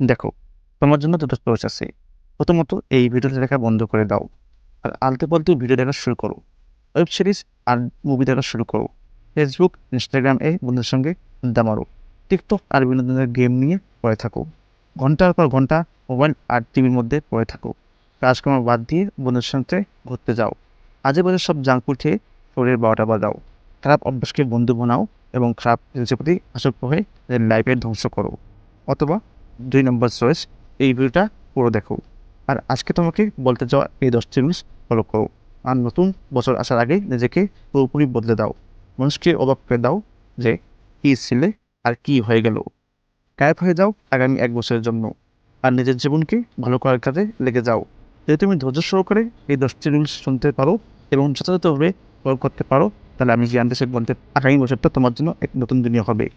দেখো, তোমার জন্য দুটো চয়েস আছে। প্রথমত, এই ভিডিওটা দেখা বন্ধ করে দাও। আর আলতে পালতে ভিডিও দেখা শুরু করো। ওয়েব সিরিজ আর মুভি দেখা শুরু করো। ফেসবুক ইনস্টাগ্রাম এ বন্ধুদের সঙ্গে আড্ডা মারো। টিকটক আর বিনোদনের গেম নিয়ে পড়ে থাকো। ঘণ্টার পর ঘণ্টা মোবাইল আর টিভির মধ্যে পড়ে থাকো। কাজকর্ম বাদ দিয়ে বন্ধুদের সঙ্গে ঘুরতে যাও। আজে বাজে সব জাঙ্ক ফুড খেয়ে শরীরের বারোটা বাজাও। খারাপ অভ্যাসকে বন্ধু বানাও এবং খারাপ জিনিসের প্রতি আসক্ত হয়ে লাইফের ধ্বংস করো। অথবা দুই নম্বর চয়েস এই ভিডিওটা পুরো দেখো। আর আজকে তোমাকে বলতে যাওয়া এই দশটি রুলস ফলো করো। আর নতুন বছর আসার আগে নিজেকে পুরোপুরি বদলে দাও। মানুষকে অবাক করে দাও যে কী ছিলে আর কি হয়ে গেল। গায়েব হয়ে যাও আগামী এক বছরের জন্য। আর নিজের জীবনকে ভালো করার কাজে লেগে যাও। যদি তুমি ধৈর্য সহকারে এই দশটি রুলস শুনতে পারো এবং যথাযথভাবে প্রয়োগ করতে পারো, তাহলে আমি জ্ঞান দেশের বলতে আগামী বছরটা তোমার জন্য এক নতুন দুনিয়া হবে।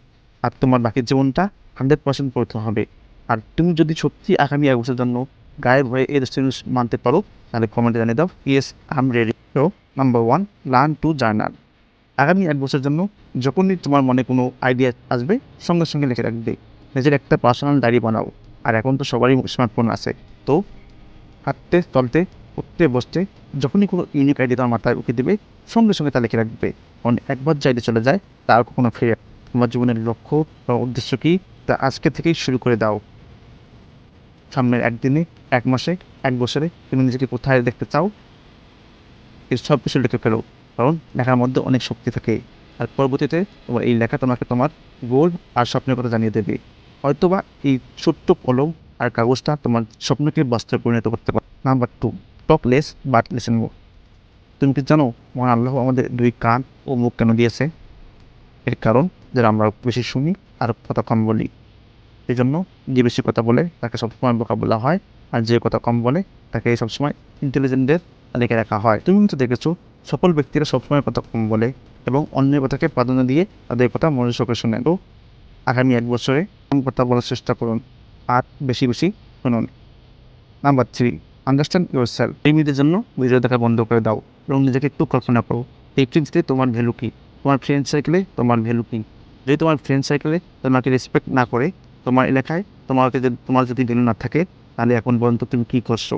আর তোমার বাকি জীবনটা হান্ড্রেড পার্সেন্ট পরিবর্তন হবে। আর তুমি যদি সত্যি আগামী এক বছরের জন্য গায়েব হয়ে এই রুলস মানতে পারো, তাহলে কমেন্টে জানিয়ে দাও। ইয়েস আই এম রেডি তো number one learn to journal আগামী এক বছরের জন্য যখনই তোমার মনে কোনো আইডিয়া আসবে, সঙ্গে সঙ্গে লিখে রাখবে। নিজের একটা পার্সোনাল ডায়েরি বানাও। আর এখন তো সবারই স্মার্টফোন আছে। তো, হাঁটতে, চলতে, উঠতে, বসতে, যখনই কোনো ইউনিক আইডিয়া তোমার মাথায় উঠে দেবে, সঙ্গে সঙ্গে তা লিখে রাখবে। কারণ একবার যে আইডিয়া চলে যায়, তার কখনো ফিরে তোমার জীবনের লক্ষ্য বা উদ্দেশ্য কী, তা আজকে থেকেই শুরু করে দাও। সামনের একদিনে, এক মাসে, এক বছরে তুমি নিজেকে কোথায় দেখতে চাও, এই সব কিছু লিখে ফেলো। কারণ লেখার মধ্যে অনেক শক্তি থাকে। আর পরবর্তীতে তোমার এই লেখা তোমাকে তোমার গোল আর স্বপ্নের কথা জানিয়ে দেবে। হয়তোবা এই ছোট্ট কলম আর কাগজটা তোমার স্বপ্নকে বাস্তবে পরিণত করতে পারে। Number two talk less but listen more তুমি কি জানো, মহান আল্লাহ আমাদের দুই কান ও মুখ কেন দিয়েছে? এর কারণ যে আমরা বেশি শুনি আর কথা কম বলি। এই জন্য যে বেশি কথা বলে তাকে সবসময় বোকা বলা হয় আর যে কথা কম বলে তাকে সবসময় ইন্টেলিজেন্টের লিখে রাখা হয়। তুমি কিন্তু দেখেছ, সফল ব্যক্তিরা সবসময় কথা কম বলে এবং অন্যের কথাকে প্রাধান্য দিয়ে তাদের কথা মনোযোগ শুনে। তো আগামী এক বছরে কম কথা বলার চেষ্টা করুন আর বেশি বেশি শুনুন। Number three understand your self মিনিটের জন্য ভিডিও দেখা বন্ধ করে দাও এবং নিজেকে একটু কল্পনা করো, এই পৃথিবীতে তোমার ভ্যালু কী? তোমার ফ্রেন্ড সার্কেলে তোমার ভ্যালু কী? যদি তোমার ফ্রেন্ড সার্কেলে তোমাকে রেসপেক্ট না করে তোমার এলাকায়, তোমাকে যদি, তোমার যদি ভ্যালু না থাকে, তাহলে এখন পর্যন্ত তুমি কী করছ?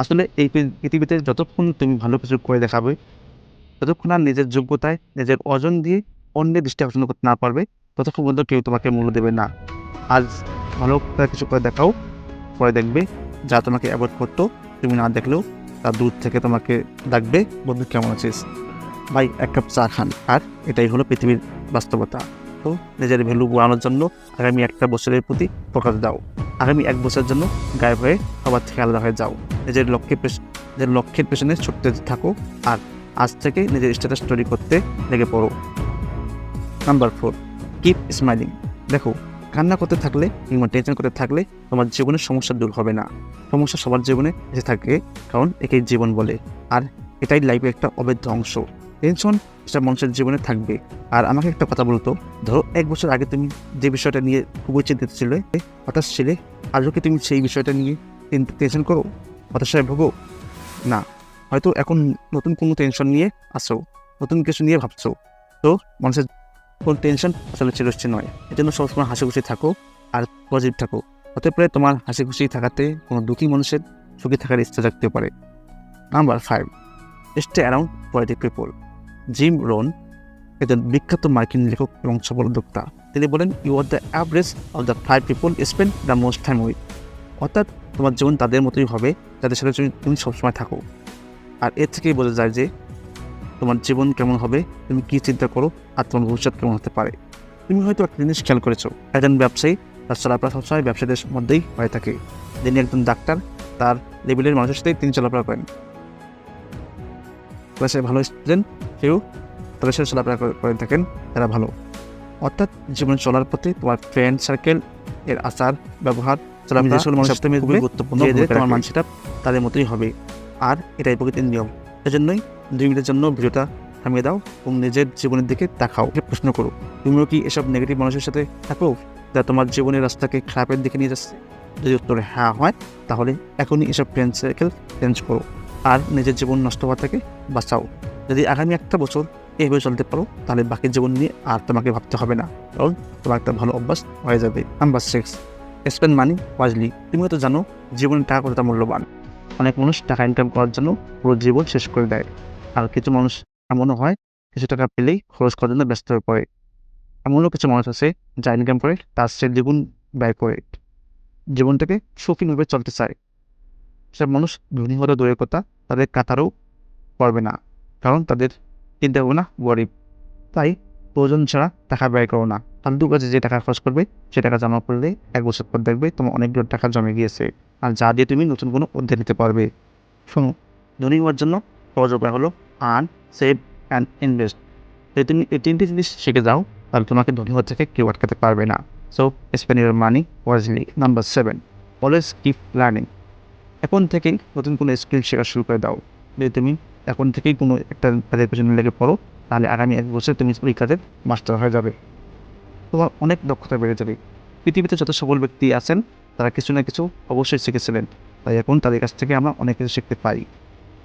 আসলে এই পৃথিবীতে যতক্ষণ তুমি ভালো কিছু করে দেখাবে ততক্ষণ আর নিজের যোগ্যতায়, নিজের অর্জন দিয়ে অন্যের দৃষ্টি আকর্ষণ করতে না পারবে, ততক্ষণ পর্যন্ত কেউ তোমাকে মূল্য দেবে না। আজ ভালো কিছু করে দেখাও, পরে দেখবে যা তোমাকে অ্যাভয়েড করতো, তুমি না দেখলেও তার দূর থেকে তোমাকে ডাকবে বন্ধু কেমন আছিস? ভাই, এক কাপ চা খান, আর এটাই হলো পৃথিবীর বাস্তবতা। তো নিজের ভ্যালু বাড়ানোর জন্য আগামী একটা বছরের প্রতি ফোকাস দাও। আগামী এক বছরের জন্য গায়েব হয়ে সবার থেকে আলাদা হয়ে যাও। নিজের লক্ষ্যের নিজের লক্ষ্যের পেছনে ছুটতে থাকো আর আজ থেকে নিজের স্ট্যাটাস তৈরি করতে লেগে পড়ো। নাম্বার ফোর কিপ স্মাইলিং দেখো, কান্না করতে থাকলে কিংবা টেনশন করতে থাকলে তোমার জীবনের সমস্যা দূর হবে না। সমস্যা সবার জীবনে এসে থাকে, কারণ একেই জীবন বলে। আর এটাই লাইফের একটা অবৈধ অংশ। টেনশন, সেটা মানুষের জীবনে থাকবে। আর আমাকে একটা কথা বলতো ধরো এক বছর আগে তুমি যে বিষয়টা নিয়ে খুবই চিন্তিত ছিলে হতাশ ছিলে, আজও কি তুমি সেই বিষয়টা নিয়ে টেনশন করো? হতাশায় ভোগো? না, হয়তো এখন নতুন কোনো টেনশন নিয়ে আসো, নতুন কিছু নিয়ে ভাবছ। তো মানুষের কোন টেনশন আসলে চিরস্থির নয়। এই জন্য সবসময় হাসি খুশি থাকো আর পজিটিভ থাকো। হতে পারে তোমার হাসি খুশি থাকাতে কোনো দুঃখী মানুষের সুখী থাকার ইচ্ছা থাকতে পারে। Number five stay around politic people Jim Rohn, একজন বিখ্যাত মার্কিন লেখক এবং সফল উদ্যোক্তা তিনি বলেন you are the average of the five people spend the most time with অর্থাৎ, তোমার জীবন তাদের মতোই হবে, যাদের সাথে তুমি- তুমি সবসময় থাকো। আর এর থেকেই বোঝা যায় যে, তোমার জীবন কেমন হবে, তুমি কী চিন্তা করো, আর তোমার ভবিষ্যৎ কেমন হতে পারে। তুমি হয়তো একটা জিনিস খেয়াল করেছ, একজন ব্যবসায়ী তার চলাফেরা সবসময় ব্যবসায়ীদের মধ্যেই হয়ে থাকে। যিনি একজন ডাক্তার, তার লেভেলের মানুষের সাথেই তিনি চলাফেরা করেন। ক্লাসে ভালো স্টুডেন্ট কেউ তাদের সাথে চলাফেরা করে- করে থাকেন তারা ভালো। অর্থাৎ জীবন চলার পথে তোমার ফ্রেন্ড সার্কেল এর আচার ব্যবহার চলাফেরা গুরুত্বপূর্ণ তোমার। মানসিকতা তাদের মতোই হবে। আর এটাই প্রকৃতির নিয়ম। সেজন্যই দুই মিনিটের জন্য ভিডিওটা থামিয়ে দাও এবং নিজের জীবনের দিকে দেখাও প্রশ্ন করো। তুমিও কি এসব নেগেটিভ মানুষের সাথে থাকো যা তোমার জীবনের রাস্তাকে খারাপের দিকে নিয়ে যাচ্ছে? যদি উত্তর হ্যাঁ হয় তাহলে এখনই এসব ফ্রেন্ড সার্কেল চেঞ্জ করো। আর নিজের জীবন নষ্ট হওয়া থেকে বাঁচাও। যদি আগামী একটা বছর এইভাবে চলতে পারো, তাহলে বাকি জীবন নিয়ে আর তোমাকে ভাবতে হবে না। কারণ তোমার একটা ভালো অভ্যাস হয়ে যাবে। Number six spend money wisely তুমি হয়তো জানো, জীবনে টাকা কতটা মূল্যবান। অনেক মানুষ টাকা ইনকাম করার জন্য পুরো জীবন শেষ করে দেয়। আর কিছু মানুষ এমনও হয়, কিছু টাকা পেলেই খরচ করার জন্য ব্যস্ত হয়ে পড়ে। এমনও কিছু মানুষ আছে, যা ইনকাম করে, তার সে দ্বিগুণ ব্যয় করে। জীবনটাকে শৌখিনভাবে চলতে চায়। সব মানুষ ধনী হওয়ার দূরের কথা তাদের কাতারও পড়বে না। কারণ তাদের চিন্তা ভাবনা গরিব। তাই প্রয়োজন ছাড়া টাকা ব্যয় করো না। ফালতু কাজে যে টাকা খরচ করবে, সে টাকা জমা করলে এক বছর পর দেখবে তোমার অনেকগুলো টাকা জমে গিয়েছে। আর যা দিয়ে তুমি নতুন কোনো অধ্যায় নিতে পারবে। শোনো, ধনী হওয়ার জন্য সহজ উপায় হলো আর্ন সেভ অ্যান্ড ইনভেস্ট যদি তুমি এই তিনটি জিনিস শিখে যাও, তাহলে তোমাকে ধনী হওয়ার থেকে কেউ আটকাতে পারবে না। So spend your money wisely number seven always keep learning এখন থেকেই নতুন কোনো স্কিল শেখা শুরু করে দাও। যদি তুমি এখন থেকেই কোনো একটা কাজের পেছনে লেগে পড়ো, তাহলে আগামী এক বছর তুমি ওই কাজের মাস্টার হয়ে যাবে। তোমার অনেক দক্ষতা বেড়ে যাবে। পৃথিবীতে যত সফল ব্যক্তি আছেন, তারা কিছু না কিছু অবশ্যই শিখেছিলেন। তাই এখন তাদের কাছ থেকে আমরা অনেক কিছু শিখতে পারি।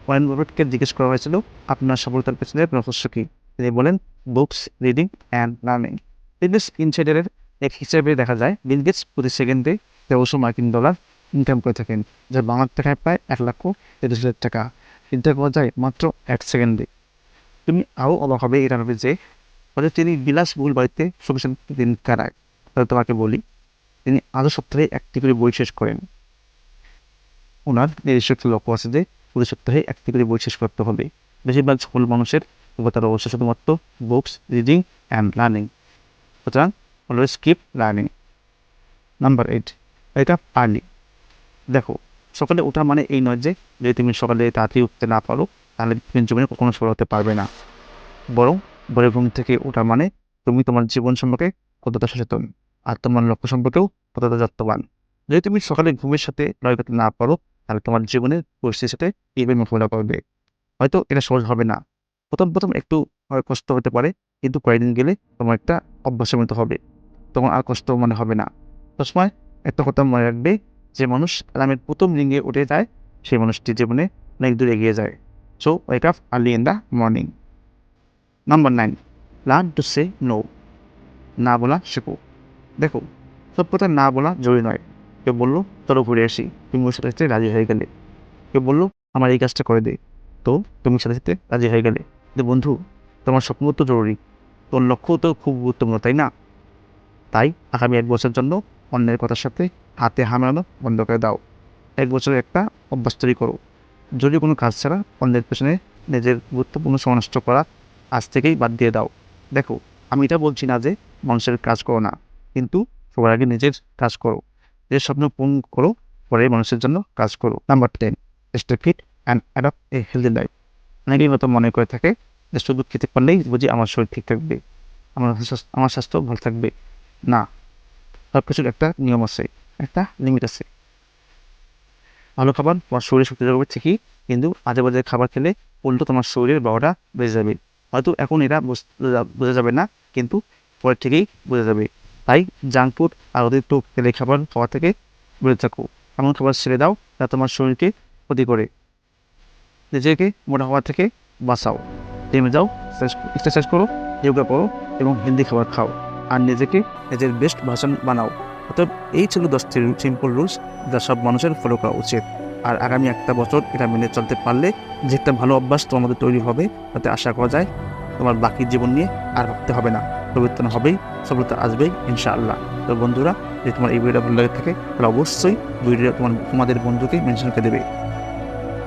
ওয়ারেন বাফেটকে জিজ্ঞেস করা হয়েছিল, আপনার সফলতার পেছনে রহস্য কী? তিনি বলেন books reading and learning business ইনসাইডারের এক হিসেবে দেখা যায় বিল প্রতি সেকেন্ডে তেরোশো মার্কিন ডলার ইনকাম করে থাকেন, যার বাংলার টাকায় প্রায় এক লক্ষ তিরিশ হাজার টাকা। চিন্তা করা যায় মাত্র এক সেকেন্ডে। তুমি আরও অবাক হবে, এটা ভাবে যে হয়তো তিনি বিলাসবহুল বাড়িতে সফিসিয়েন্ট দিন কাটায়। তাহলে তোমাকে বলি, তিনি আরও সপ্তাহে একটি করে বই শেষ করেন। ওনার নিজস্ব একটি লক্ষ্য আছে যে, প্রতি সপ্তাহে একটি করে বই শেষ করতে হবে। বেশিরভাগ সকল মানুষের তার অবশ্যই শুধুমাত্র বুকস রিডিং অ্যান্ড লার্নিং সুতরাং always keep learning number eight এটা আর্লি দেখো সকালে ওঠা মানে এই নয় যে, যদি তুমি সকালে তাড়াতাড়ি উঠতে না পারো, তাহলে তুমি জীবনে কখনো সফল হতে পারবে না। বরং ভোরে ঘুম থেকে ওঠা মানে তুমি তোমার জীবন সম্পর্কে কতটা সচেতন, আর তোমার লক্ষ্য সম্পর্কেও কতটা যত্নবান। যদি তুমি সকালে ঘুমের সাথে লড়াই করতে না পারো, তাহলে তোমার জীবনের পরিস্থিতির সাথে এইভাবে মোকাবিলা করবে। হয়তো এটা সহজ হবে না। প্রথম প্রথম একটু কষ্ট হতে পারে, কিন্তু কয়েকদিন গেলে তোমার একটা অভ্যাসের মতো হবে। তখন আর কষ্ট মনে হবে না। সবসময় একটা কথা মনে রাখবে যে মানুষ অ্যালার্মের প্রথম রিঙ্গে উঠে যায়, সেই মানুষটি জীবনে অনেক দূর এগিয়ে যায়। So wake up early in the morning number nine learn to say no না বলা শেখো। দেখো, সব কথা না বলা জরুরি নয়। কেউ বলল, চলো ঘুরে আসি। তুমি ওর সাথে সাথে রাজি হয়ে গেলে। কেউ বলল, আমার এই কাজটা করে দে। তো, তুমি সাথে সাথে রাজি হয়ে গেলে। কিন্তু বন্ধু, তোমার স্বপ্ন তো জরুরি। তোর লক্ষ্য তো খুব গুরুত্বপূর্ণ, তাই না? তাই আগামী এক বছরের জন্য অন্যের কথার সাথে হাতে হামানো বন্ধ করে দাও। এক বছরের একটা অভ্যাস তৈরি করো। যদি কোনো কাজ ছাড়া অন্যের পেছনে নিজের গুরুত্বপূর্ণ সময় নষ্ট করা আজ থেকেই বাদ দিয়ে দাও। দেখো, আমি এটা বলছি না যে মানুষের কাজ করো না, কিন্তু সবার আগে নিজের কাজ করো। নিজের স্বপ্ন পূরণ করো, পরে মানুষের জন্য কাজ করো। Number ten stay fit and adapt a healthy life অনেকেই মতো মনে করে থাকে যে শুধু খেতে পারলেই বুঝি আমার শরীর ঠিক থাকবে, আমার আমার স্বাস্থ্য ভালো থাকবে। না সব কিছুর একটা নিয়ম আছে, একটা লিমিট আছে। ভালো খাবার তোমার শরীরে শক্তি যোগাবে ঠিকই কিন্তু আজে বাজে খাবার খেলে উল্টো তোমার শরীরের বারোটা বেড়ে যাবে। হয়তো এখন এটা বুঝ- যাবে না, কিন্তু পরের থেকেই বোঝা যাবে। তাই জাঙ্ক ফুড আর অতিরিক্ত তেলে খাবার খাওয়া থেকে বেড়ে থাকো। এমন খাবার ছেড়ে দাও যা তোমার শরীরকে ক্ষতি করে। নিজেকে মোটা হওয়া থেকে বাঁচাও। জিমে যাও এক্সারসাইজ করো যোগা করো এবং হেলদি খাবার খাও। আর নিজেকে নিজের বেস্ট ভার্সন বানাও। অর্থাৎ এই ছিল দশটি সিম্পল রুলস যা সব মানুষের ফলো করা উচিত। আর আগামী একটা বছর এটা মেনে চলতে পারলে যে একটা ভালো অভ্যাস মধ্যে তৈরি হবে, তাতে আশা করা যায় তোমার বাকি জীবন নিয়ে আর ভাবতে হবে না। পরিবর্তন হবেই, সফলতা আসবেই, ইনশাআল্লাহ। তো বন্ধুরা, যদি তোমার এই ভিডিওটা ভালো লাগে থাকে, তাহলে অবশ্যই ভিডিও তোমার, তোমাদের বন্ধুকে মেনশন করে দেবে।